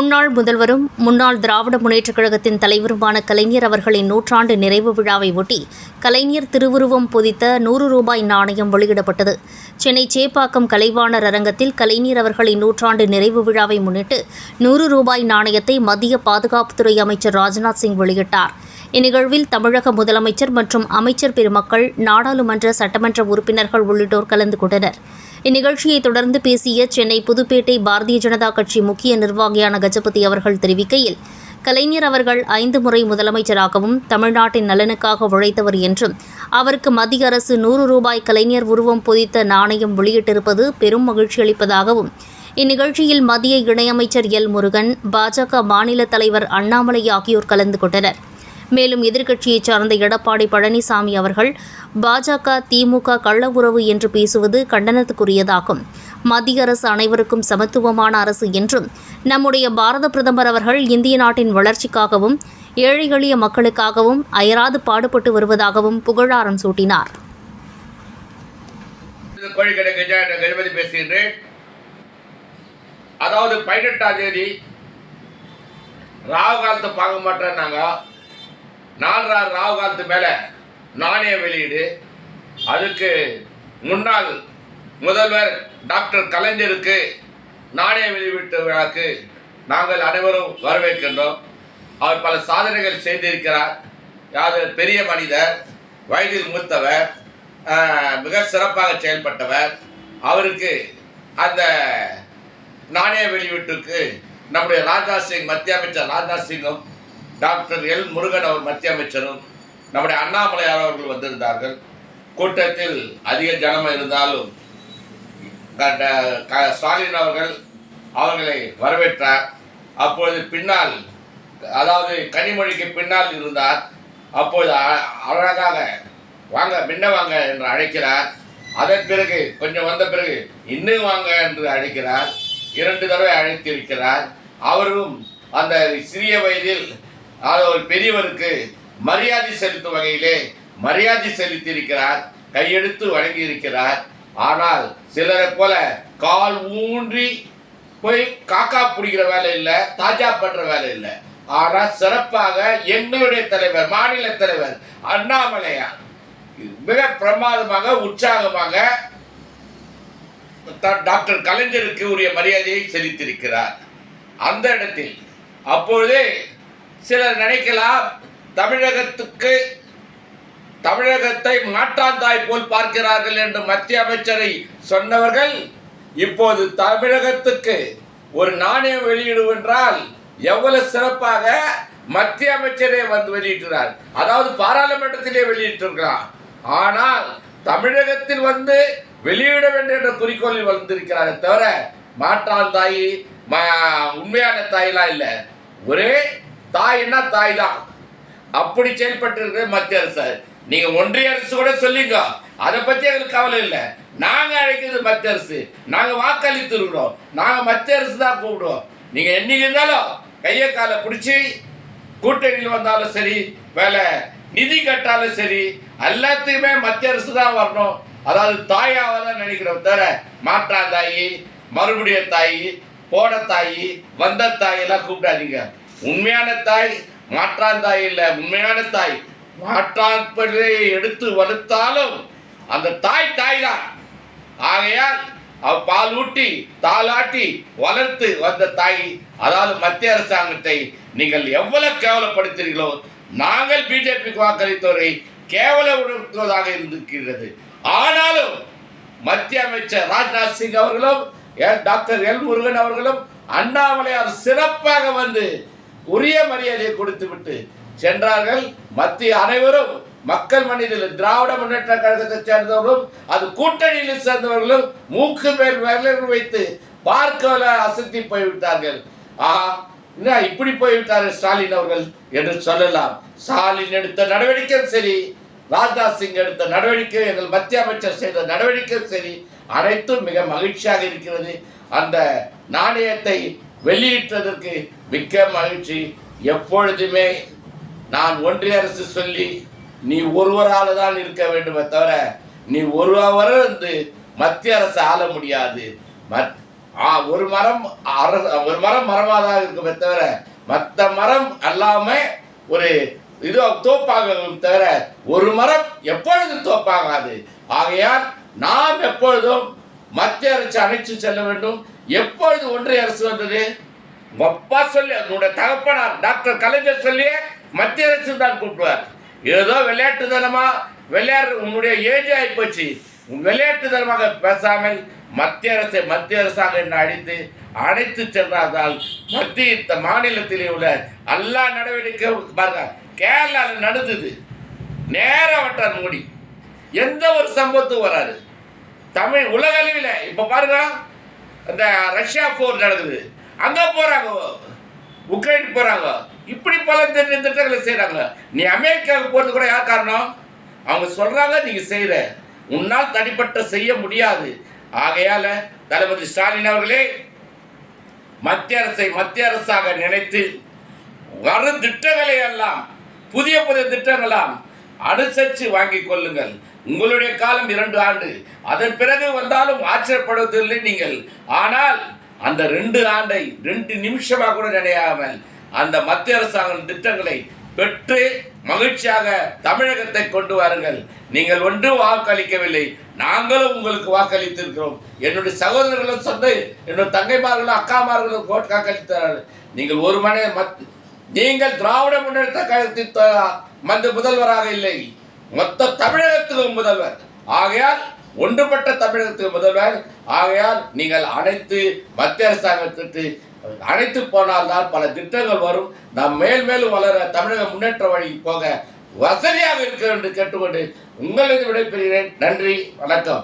முன்னாள் முதல்வரும் முன்னாள் திராவிட முன்னேற்றக் கழகத்தின் தலைவருமான கலைஞர் அவர்களின் நூற்றாண்டு நிறைவு விழாவை ஒட்டி கலைஞர் திருவுருவம் பொதித்த நூறு ரூபாய் நாணயம் வெளியிடப்பட்டது. சென்னை சேப்பாக்கம் கலைவாணர் அரங்கத்தில் கலைஞர் அவர்களின் நூற்றாண்டு நிறைவு விழாவை முன்னிட்டு நூறு ரூபாய் நாணயத்தை மத்திய பாதுகாப்புத்துறை அமைச்சர் ராஜ்நாத் சிங் வெளியிட்டார். இந்நிகழ்வில் தமிழக முதலமைச்சர் மற்றும் அமைச்சர் பெருமக்கள் நாடாளுமன்ற சட்டமன்ற உறுப்பினர்கள் உள்ளிட்டோர் கலந்து கொண்டனர். இந்நிகழ்ச்சியை தொடர்ந்து பேசிய சென்னை புதுப்பேட்டை பாரதிய ஜனதா கட்சி முக்கிய நிர்வாகியான கஜபதி அவர்கள் தெரிவிக்கையில் கலைஞர் அவர்கள் ஐந்து முறை முதலமைச்சராகவும் தமிழ்நாட்டின் நலனுக்காக உழைத்தவர் என்றும் அவருக்கு மத்திய அரசு நூறு ரூபாய் கலைஞர் உருவம் பொதித்த நாணயம் வெளியிட்டிருப்பது பெரும் மகிழ்ச்சி அளிப்பதாகவும் இந்நிகழ்ச்சியில் மத்திய இணையமைச்சர் எல் முருகன் பாஜக மாநில தலைவர் அண்ணாமலை ஆகியோர் கலந்து கொண்டனர். மேலும் எதிர்க்கட்சியைச் சார்ந்த எடப்பாடி பழனிசாமி அவர்கள் பாஜக திமுக கள்ள உறவு என்று பேசுவது கண்டனத்துக்குரியதாகும். மத்திய அரசு அனைவருக்கும் சமத்துவமான அரசு என்றும் நம்முடைய பாரத பிரதமர் அவர்கள் இந்திய நாட்டின் வளர்ச்சிக்காகவும் ஏழை எளிய மக்களுக்காகவும் அயராது பாடுபட்டு வருவதாகவும் புகழாரம் சூட்டினார். அதாவது பதினெட்டாம் தேதி ராகு காலத்தை பார்க்க மாட்டேன்னாங்க நாலரை ராகு காலத்து மேலே நாணய வெளியீடு. அதுக்கு முன்னாள் முதல்வர் டாக்டர் கலைஞருக்கு நாணய வெளியீட்டு விழாக்கு நாங்கள் அனைவரும் வரவேற்கின்றோம். அவர் பல சாதனைகள் செய்திருக்கிறார். யாரு? பெரிய மனிதர் வயதில் மூத்தவர் மிக சிறப்பாக செயல்பட்டவர். அவருக்கு அந்த நாணய வெளியீட்டுக்கு நம்முடைய ராஜ்நாத் சிங் மத்திய அமைச்சர் ராஜ்நாத் சிங்கும் டாக்டர் எல். முருகன் அவர் மத்திய அமைச்சரும் நம்முடைய அண்ணாமலையார் அவர்கள் வந்திருந்தார்கள். கூட்டத்தில் அதிக ஜனம் இருந்தாலும் ஸ்டாலின் அவர்கள் அவர்களை வரவேற்றார். அப்பொழுது பின்னால் அதாவது கனிமொழிக்கு பின்னால் இருந்தார். அப்பொழுது அ- அழகாக வாங்க முன்ன வாங்க என்று அழைக்கிறார். அதன் பிறகு கொஞ்சம் வந்த பிறகு இன்னும் வாங்க என்று அழைக்கிறார். இரண்டு தடவை அழைத்திருக்கிறார். அவரும் அந்த சிறிய வயதில் அதாவது ஒரு பெரியவருக்கு மரியாதை செலுத்தும் வகையிலே மரியாதை செலுத்தியிருக்கிறார் கையெடுத்து வழங்கி இருக்கிறார் ஆனால் சிலரை போல கால் ஊன்றி போய் காக்கா பிடிக்கிற வேலை இல்லை தாஜா பண்ற வேலை இல்லை. ஆனால் சிறப்பாக எங்களுடைய தலைவர் மாநில தலைவர் அண்ணாமலையார் மிக பிரமாதமாக உற்சாகமாக த- டாக்டர் கலைஞருக்கு உரிய மரியாதையை செலுத்தியிருக்கிறார். அந்த இடத்தில் அப்பொழுதே சிலர் நினைக்கலாம் தமிழகத்துக்கு தமிழகத்தை மாற்றாந்தாய் போல் பார்க்கிறார்கள் என்று மத்திய அமைச்சரை சொன்னவர்கள் இப்போது தமிழகத்துக்கு ஒரு நாணயம் வெளியிடுவென்றால் எவ்வளவு சிறப்பாக மத்திய அமைச்சரே வந்து வெளியிட்டார் அதாவது பாராளுமன்றத்திலே வெளியிட்டிருக்கிறார் ஆனால் தமிழகத்தில் வந்து வெளியிட வேண்டும் என்ற குறிக்கோளில் வந்திருக்கிறாரே தவிர மாற்றான் தாய் ம- உண்மையான தாயெல்லாம் இல்லை. ஒரே தாய்னா தாய் தான் அப்படி செயல்பட்டு இருக்கிற மத்திய அரசு. நீங்க ஒன்றிய அரசு கூட சொல்லிங்க அதை பத்தி எங்களுக்கு கவலை இல்லை. நாங்க அழைக்கிறது மத்திய அரசு. நாங்க வாக்களித்து இருக்கிறோம். நாங்க மத்திய அரசு தான் கூப்பிடுவோம். நீங்க என்னைக்கு இருந்தாலும் கையை காலை பிடிச்சி கூட்டணியில் வந்தாலும் சரி வேலை நிதி கட்டாலும் சரி எல்லாத்தையுமே மத்திய அரசு தான் வரணும். அதாவது தாயாவை தான் நினைக்கிறோம் தவிர மாற்றா தாயி மறுபடியும் தாயி போன தாயி வந்த தாயெல்லாம் கூப்பிடாதீங்க. உண்மையான தாய் மாற்றான் தாய் இல்லை உண்மையான தாய் மாற்றாப்படையை எடுத்து வளர்த்தாலும் அந்த தாய் தாய் தான் ஆகையால் அவ பால் ஊட்டி தாளாட்டி வளர்த்து வந்த தாய். அதாவது மத்திய அரசாங்கத்தை நீங்கள் எவ்வளவு கேவலப்படுத்துகிறீர்களோ நாங்கள் பிஜேபிக்கு வாக்களித்தவரை கேவலப்படுத்துவதாக இருந்திருக்கிறது. ஆனாலும் மத்திய அமைச்சர் ராஜ்நாத் சிங் அவர்களும் டாக்டர் எல் முருகன் அவர்களும் அண்ணாமலையார் சிறப்பாக வந்து உரிய மரியாதையை கொடுத்து விட்டு சென்றார்கள். மத்திய அனைவரும் மக்கள் மனிதர்கள் திராவிட முன்னேற்ற கழகத்தை சேர்ந்தவர்களும் அது கூட்டணியில் சேர்ந்தவர்களும் மூக்கு மேல் விரல் வைத்து பார்க்கல அசத்தி போய்விட்டார்கள். ஆஹா என்ன இப்படி போய்விட்டார்கள் ஸ்டாலின் அவர்கள் என்று சொல்லலாம். ஸ்டாலின் எடுத்த நடவடிக்கையும் சரி ராஜ்நாத் சிங் எடுத்த நடவடிக்கை எங்கள் மத்திய அமைச்சர் செய்த நடவடிக்கையும் சரி அனைத்தும் மிக மகிழ்ச்சியாக இருக்கிறது. அந்த நாணயத்தை வெளியிட்டதற்கு மிக்க மகிழ்ச்சி. எப்பொழுதுமே நான் ஒன்றிய அரசு சொல்லி நீ ஒருவரால் தான் இருக்க வேண்டுமே தவிர நீ ஒருவர் வந்து மத்திய அரசு ஆள முடியாது. மத் ஒரு மரம் அரச ஒரு மரம் மரமாதாக இருக்குமே தவிர மற்ற மரம் எல்லாம ஒரு இது தோப்பாக தவிர ஒரு மரம் எப்பொழுதும் தோப்பாகாது. ஆகையால் நாம் எப்பொழுதும் மத்திய அரசு அணைச்சு செல்ல வேண்டும். எப்பொழுது ஒன்றிய அரசு வந்தது? அப்பா சொல்லி உன்னுடைய தகப்பனார் டாக்டர் கலைஞர் சொல்லியே மத்திய அரசு தான் கூப்பிடுவார் ஏதோ விளையாட்டு தனமா விளையாடு உன்னுடைய ஏஜ் ஆகிப்போச்சு விளையாட்டு விளையாட்டுத்தனமாக பேசாமல் மத்திய அரசை மத்திய அரசாக என்ன அழைத்து அழைத்து சென்றால் மத்திய இந்த மாநிலத்திலே உள்ள எல்லா நடவடிக்கை பாருங்க கேரளாவில் நடந்தது. நேராக வட்டார் மோடி. எந்த ஒரு சம்பவத்தும் வராது. தமிழ் உலக அளவில் இப்போ பாருங்க இந்த ரஷ்யா போர் நடக்குது அங்கே போகிறாங்க உக்ரைன் போகிறாங்க இப்படி பல திட்டங்களை செய்கிறாங்க நீ அமெரிக்காவுக்கு போகிறது கூட யார் காரணம்? அவங்க சொல்கிறாங்க நீங்கள் செய்கிற உன்னால் தனிப்பட்ட செய்ய முடியாது. ஆகையால் தளபதி ஸ்டாலின் அவர்களே மத்திய அரசை மத்திய அரசாக நினைத்து வரும் திட்டங்களை எல்லாம் புதிய புதிய திட்டங்களாம் அனுசரித்து வாங்கிக் கொள்ளுங்கள். உங்களுடைய காலம் இரண்டு ஆண்டு. அதன் பிறகு வந்தாலும் ஆச்சரியப்படுவதில்லை நீங்கள். ஆனால் அந்த ரெண்டு ஆண்டை ரெண்டு நிமிஷமாக கூட நினையாமல் அந்த மத்திய அரசாங்கம் திட்டங்களை பெற்று மகிழ்ச்சியாக தமிழகத்தை கொண்டு வாருங்கள். நீங்கள் ஒன்றும் வாக்களிக்கவில்லை. நாங்களும் உங்களுக்கு வாக்களித்திருக்கிறோம். என்னுடைய சகோதரர்களும் சொந்த என்னுடைய தங்கைமார்களும் அக்காமார்களும் கோட் வாக்களித்தார்கள். நீங்கள் ஒரு மணி மத் நீங்கள் திராவிட முன்னேற்ற கழகத்தின் மந்த முதல்வராக இல்லை. மொத்த தமிழகத்துக்கு முதல்வர். ஆகையால் ஒன்றுபட்ட தமிழகத்துக்கு முதல்வர். ஆகையால் நீங்கள் அனைத்து மத்திய அரசாங்கத்திற்கு அழைத்து போனால்தான் பல திட்டங்கள் வரும். நாம் மேல் மேலும் வளர தமிழக முன்னேற்ற வழி போக வசதியாக இருக்க என்று கேட்டுக்கொண்டு உங்களது விடைபெறுகிறேன். நன்றி வணக்கம்.